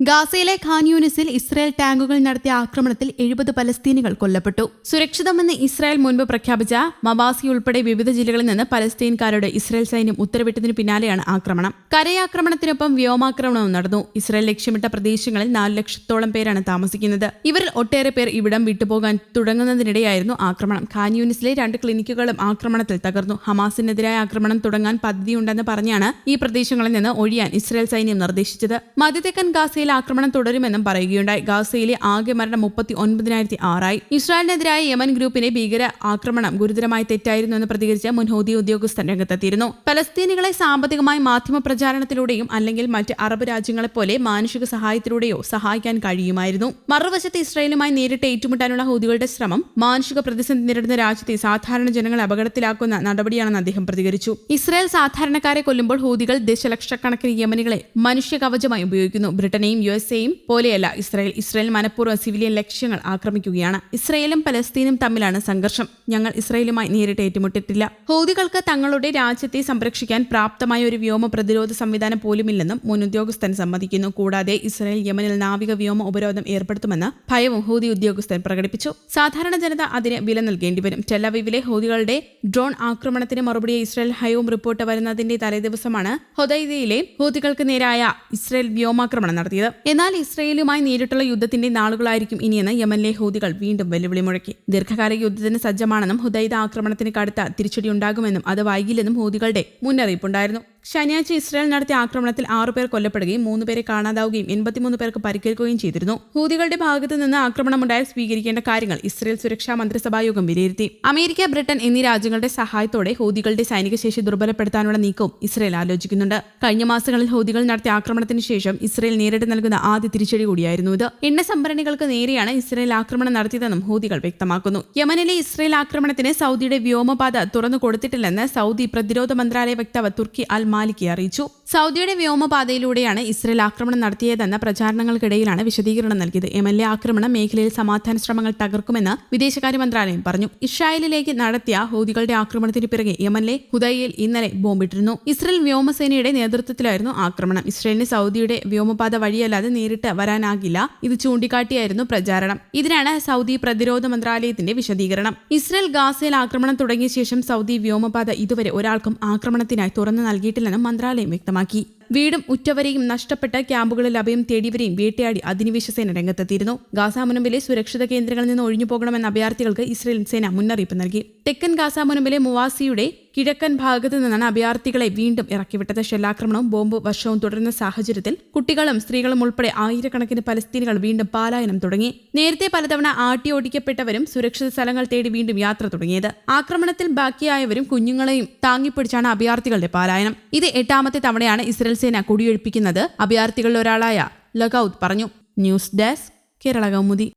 ഗാസയിലെ ഖാൻ യൂനിസിൽ ഇസ്രായേൽ ടാങ്കുകൾ നടത്തിയ ആക്രമണത്തിൽ എഴുപത് പലസ്തീനികൾ കൊല്ലപ്പെട്ടു. സുരക്ഷിതമെന്ന് ഇസ്രായേൽ മുൻപ് പ്രഖ്യാപിച്ച മവാസി ഉൾപ്പെടെ വിവിധ ജില്ലകളിൽ നിന്ന് പലസ്തീൻകാരോട് ഇസ്രായേൽ സൈന്യം ഉത്തരവിട്ടതിന് പിന്നാലെയാണ് ആക്രമണം. കരയാക്രമണത്തിനൊപ്പം വ്യോമാക്രമണവും നടന്നു. ഇസ്രായേൽ ലക്ഷ്യമിട്ട പ്രദേശങ്ങളിൽ നാല് ലക്ഷത്തോളം പേരാണ് താമസിക്കുന്നത്. ഇവരിൽ ഒട്ടേറെ പേർ ഇവിടം വിട്ടുപോകാൻ തുടങ്ങുന്നതിനിടെയായിരുന്നു ആക്രമണം. ഖാൻ യൂനിസിലെ രണ്ട് ക്ലിനിക്കുകളും ആക്രമണത്തിൽ തകർന്നു. ഹമാസിനെതിരായ ആക്രമണം തുടങ്ങാൻ പദ്ധതിയുണ്ടെന്ന് പറഞ്ഞാണ് ഈ പ്രദേശങ്ങളിൽ നിന്ന് ഒഴിയാൻ ഇസ്രായേൽ സൈന്യം നിർദ്ദേശിച്ചത്. മധ്യതെക്കൻ ഗാസയിൽ ആക്രമണം തുടരുമെന്നും പറയുകയുണ്ടായി. ഗാസയിലെ ആകെ മരണം മുപ്പത്തി ഒൻപതിനായിരത്തി ആറായി ഇസ്രായേലിനെതിരായ യമൻ ഗ്രൂപ്പിനെ ഭീകര ആക്രമണം ഗുരുതരമായ തെറ്റായിരുന്നുവെന്ന് പ്രതികരിച്ച മുൻ ഹൂതി ഉദ്യോഗസ്ഥൻ രംഗത്തെത്തിയിരുന്നു. പലസ്തീനികളെ സാമ്പത്തികമായി മാധ്യമ പ്രചാരണത്തിലൂടെയും അല്ലെങ്കിൽ മറ്റ് അറബ് രാജ്യങ്ങളെ പോലെ മാനുഷിക സഹായത്തിലൂടെയോ സഹായിക്കാൻ കഴിയുമായിരുന്നു. മറുവശത്ത് ഇസ്രായേലുമായി നേരിട്ട് ഏറ്റുമുട്ടാനുള്ള ഹൂതികളുടെ ശ്രമം മാനുഷിക പ്രതിസന്ധി നേരിടുന്ന രാജ്യത്തെ സാധാരണ ജനങ്ങളെ അപകടത്തിലാക്കുന്ന നടപടിയാണെന്ന് അദ്ദേഹം പ്രതികരിച്ചു. ഇസ്രായേൽ സാധാരണക്കാരെ കൊല്ലുമ്പോൾ ഹൂതികൾ ദശലക്ഷക്കണക്കിന് യമനികളെ മനുഷ്യ കവചമായി ഉപയോഗിക്കുന്നു. ബ്രിട്ടനെയും യു എസ് എയും പോലെയല്ല ഇസ്രായേൽ ഇസ്രായേൽ മനഃപൂർവം സിവിലിയൻ ലക്ഷ്യങ്ങൾ ആക്രമിക്കുകയാണ്. ഇസ്രായേലും പലസ്തീനും തമ്മിലാണ് സംഘർഷം. ഞങ്ങൾ ഇസ്രായേലുമായി നേരിട്ട് ഏറ്റുമുട്ടിട്ടില്ല. ഹൗദികൾക്ക് തങ്ങളുടെ രാജ്യത്തെ സംരക്ഷിക്കാൻ പ്രാപ്തമായ ഒരു വ്യോമ പ്രതിരോധ സംവിധാനം പോലുമില്ലെന്നും മുൻ ഉദ്യോഗസ്ഥൻ സമ്മതിക്കുന്നു. കൂടാതെ ഇസ്രായേൽ യമനിൽ നാവിക വ്യോമ ഉപരോധം ഏർപ്പെടുത്തുമെന്ന് ഭയവും ഹൗദി ഉദ്യോഗസ്ഥൻ പ്രകടിപ്പിച്ചു. സാധാരണ ജനത അതിന് വില നൽകേണ്ടി വരും. ടെലവീവിലെ ഹൗദികളുടെ ഡ്രോൺ ആക്രമണത്തിന് മറുപടി ഇസ്രായേൽ ഹയവും റിപ്പോർട്ട് വരുന്നതിന്റെ തലേദിവസമാണ് ഹൊദൈദയിലെ ഹൗദികൾക്ക് നേരായ ഇസ്രായേൽ വ്യോമാക്രമണം നടത്തിയത്. എന്നാൽ ഇസ്രയേലുമായി നേരിട്ടുള്ള യുദ്ധത്തിന്റെ നാളുകളായിരിക്കും ഇനിയെന്ന് യമനിലെ ഹൂതികൾ വീണ്ടും വെല്ലുവിളി മുഴക്കി. ദീർഘകാല യുദ്ധത്തിന് സജ്ജമാണെന്നും ഹുദൈദ ആക്രമണത്തിന് കടുത്ത തിരിച്ചടി ഉണ്ടാകുമെന്നും അത് വൈകില്ലെന്നും ഹൂതികളുടെ മുന്നറിയിപ്പുണ്ടായിരുന്നു. ശനിയാഴ്ച ഇസ്രായേൽ നടത്തിയ ആക്രമണത്തിൽ ആറുപേർ കൊല്ലപ്പെടുകയും മൂന്ന് പേരെ കാണാതാവുകയും എൺപത്തിമൂന്ന് പേർക്ക് പരിക്കേൽക്കുകയും ചെയ്തിരുന്നു. ഹൂതികളുടെ ഭാഗത്തു നിന്ന് ആക്രമണമുണ്ടായാൽ സ്വീകരിക്കേണ്ട കാര്യങ്ങൾ ഇസ്രായേൽ സുരക്ഷാ മന്ത്രിസഭായോഗം വിലയിരുത്തി. അമേരിക്ക ബ്രിട്ടൻ എന്നീ രാജ്യങ്ങളുടെ സഹായത്തോടെ ഹൂതികളുടെ സൈനിക ശേഷി ദുർബലപ്പെടുത്താനുള്ള നീക്കവും ഇസ്രായേൽ ആലോചിക്കുന്നുണ്ട്. കഴിഞ്ഞ മാസങ്ങളിൽ ഹൂതികൾ നടത്തിയ ആക്രമണത്തിന് ശേഷം ഇസ്രായേൽ നേരിട്ട് നൽകുന്ന ആദ്യ തിരിച്ചടി കൂടിയായിരുന്നു ഇത്. എണ്ണ സംഭരണികൾക്ക് നേരെയാണ് ഇസ്രായേൽ ആക്രമണം നടത്തിയതെന്നും ഹൂതികൾ വ്യക്തമാക്കുന്നു. യമനിലെ ഇസ്രായേൽ ആക്രമണത്തിന് സൗദിയുടെ വ്യോമപാത തുറന്നു കൊടുത്തിട്ടില്ലെന്ന് സൗദി പ്രതിരോധ മന്ത്രാലയ വക്താവ് തുർക്കി അൽ മാലിക്കി അറിയിച്ചു സൗദിയുടെ വ്യോമപാതയിലൂടെയാണ് ഇസ്രയേൽ ആക്രമണം നടത്തിയതെന്ന പ്രചാരണങ്ങൾക്കിടയിലാണ് വിശദീകരണം നൽകിയത്. എം എൽ എ ആക്രമണം മേഖലയിൽ സമാധാന ശ്രമങ്ങൾ തകർക്കുമെന്ന് വിദേശകാര്യ മന്ത്രാലയം പറഞ്ഞു. ഇസ്രായേലിലേക്ക് നടത്തിയ ഹൂതികളുടെ ആക്രമണത്തിന് പിറകെ യമനിലെ ഹുദയിൽ ഇന്നലെ ബോംബിട്ടിരുന്നു. ഇസ്രയേൽ വ്യോമസേനയുടെ നേതൃത്വത്തിലായിരുന്നു ആക്രമണം. ഇസ്രയേലിന് സൗദിയുടെ വ്യോമപാത വഴിയല്ലാതെ നേരിട്ട് വരാനാകില്ല. ഇത് ചൂണ്ടിക്കാട്ടിയായിരുന്നു പ്രചാരണം. ഇതിനാണ് സൗദി പ്രതിരോധ മന്ത്രാലയത്തിന്റെ വിശദീകരണം. ഇസ്രയേൽ ഗാസയിൽ ആക്രമണം തുടങ്ങിയ ശേഷം സൗദി വ്യോമപാത ഇതുവരെ ഒരാൾക്കും ആക്രമണത്തിനായി തുറന്നു നൽകിയിട്ടില്ലെന്നും മന്ത്രാലയം വ്യക്തമാക്കി. വീടും ഉറ്റവരെയും നഷ്ടപ്പെട്ട ക്യാമ്പുകളിൽ അഭയം തേടിയവരെയും വേട്ടയാടി അധിനിവേശ സേന രംഗത്തെത്തിയിരുന്നു. ഗാസ മുനമ്പിലെ സുരക്ഷിത കേന്ദ്രങ്ങളിൽ നിന്ന് ഒഴിഞ്ഞു പോകണമെന്ന അഭയാർത്ഥികൾക്ക് ഇസ്രയേൽ സേന മുന്നറിയിപ്പ് നൽകി. തെക്കൻ ഗാസ മുനമ്പിലെ മുവാസിയുടെ കിഴക്കൻ ഭാഗത്തു നിന്നാണ് അഭയാർത്ഥികളെ വീണ്ടും ഇറക്കിവിട്ടത്. ഷെല്ലാക്രമണവും ബോംബ് വർഷവും തുടരുന്ന സാഹചര്യത്തിൽ കുട്ടികളും സ്ത്രീകളും ഉൾപ്പെടെ ആയിരക്കണക്കിന് പലസ്തീനികൾ വീണ്ടും പാലായനം തുടങ്ങി. നേരത്തെ പലതവണ ആട്ടിയോടിക്കപ്പെട്ടവരും സുരക്ഷിത സ്ഥലങ്ങൾ തേടി വീണ്ടും യാത്ര തുടങ്ങിയത്. ആക്രമണത്തിൽ ബാക്കിയായവരും കുഞ്ഞുങ്ങളെയും താങ്ങിപ്പിടിച്ചാണ് അഭയാർത്ഥികളുടെ പാലായനം. ഇത് എട്ടാമത്തെ തവണയാണ് ഇസ്രയേൽ സേന കുടിയൊഴിപ്പിക്കുന്നത്. അഭയാർത്ഥികളിൽ ഒരാളായ ലഗൌദ് പറഞ്ഞു. News desk Kerala Kaumudi.